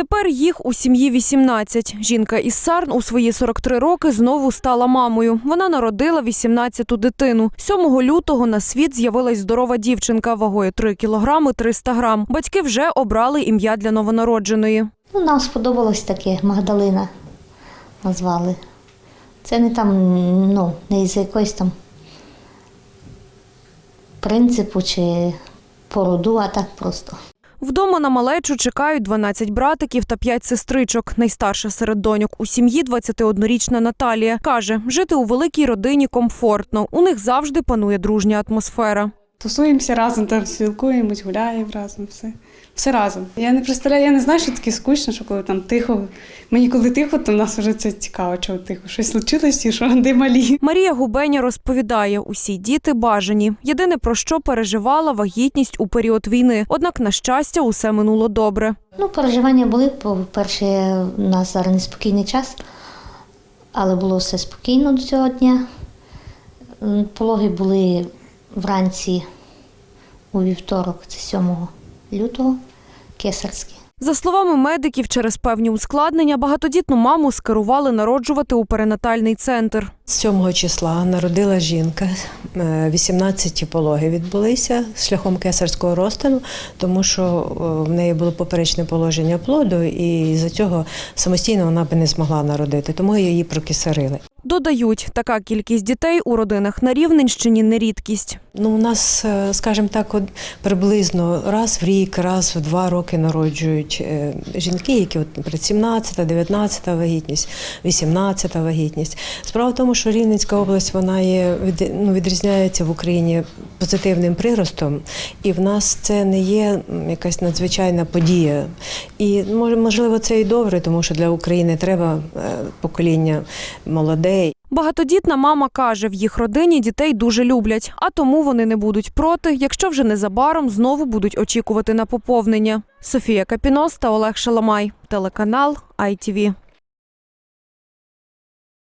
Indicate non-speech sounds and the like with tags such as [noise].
Тепер їх у сім'ї 18. Жінка із Сарн у свої 43 роки знову стала мамою. Вона народила 18-ту дитину. 7 лютого на світ з'явилась здорова дівчинка вагою 3 кілограми 300 грам. Батьки вже обрали ім'я для новонародженої. Ну, нам сподобалось таке Магдалина назвали. Це не там, ну, не із якоїсь там принципу чи породу, а так просто. Вдома на малечу чекають 12 братиків та 5 сестричок. Найстарша серед доньок у сім'ї 21-річна Наталія. Каже, жити у великій родині комфортно. У них завжди панує дружня атмосфера. Тусуємося разом, там спілкуємось, гуляємо разом, все. Все разом. Я не представляю, я не знаю, що таке скучно, що коли там тихо. Мені коли тихо, то в нас вже це цікаво, чого тихо. Щось случилось і що, [laughs] де малі. Марія Губеня розповідає, усі діти бажані. Єдине про що переживала вагітність у період війни. Однак, на щастя, усе минуло добре. Ну, переживання були, по-перше, у нас зараз неспокійний час, але було все спокійно до цього дня. Пологи були вранці у вівторок, це 7 лютого, кесарські. За словами медиків, через певні ускладнення багатодітну маму скерували народжувати у перинатальний центр. 7 числа народила жінка, е, 18 пологи відбулися шляхом кесарського розтину, тому що е, в неї було поперечне положення плоду, і за цього самостійно вона би не змогла народити, тому її прокисарили. Додають, така кількість дітей у родинах на Рівненщині не рідкість. Ну, у нас, е, скажімо так, приблизно раз в рік, раз в два роки народжують е, жінки, які от, наприклад, 17, 19 вагітність, 18 вагітність. Справа в тому, що Рівненська область вона є ну, відрізняється в Україні позитивним приростом, і в нас це не є якась надзвичайна подія. І можливо, це і добре, тому що для України треба е, покоління молоде Багатодітна мама каже, в їх родині дітей дуже люблять, а тому вони не будуть проти, якщо вже незабаром знову будуть очікувати на поповнення. Софія Капінос та Олег Шаламай, телеканал ITV.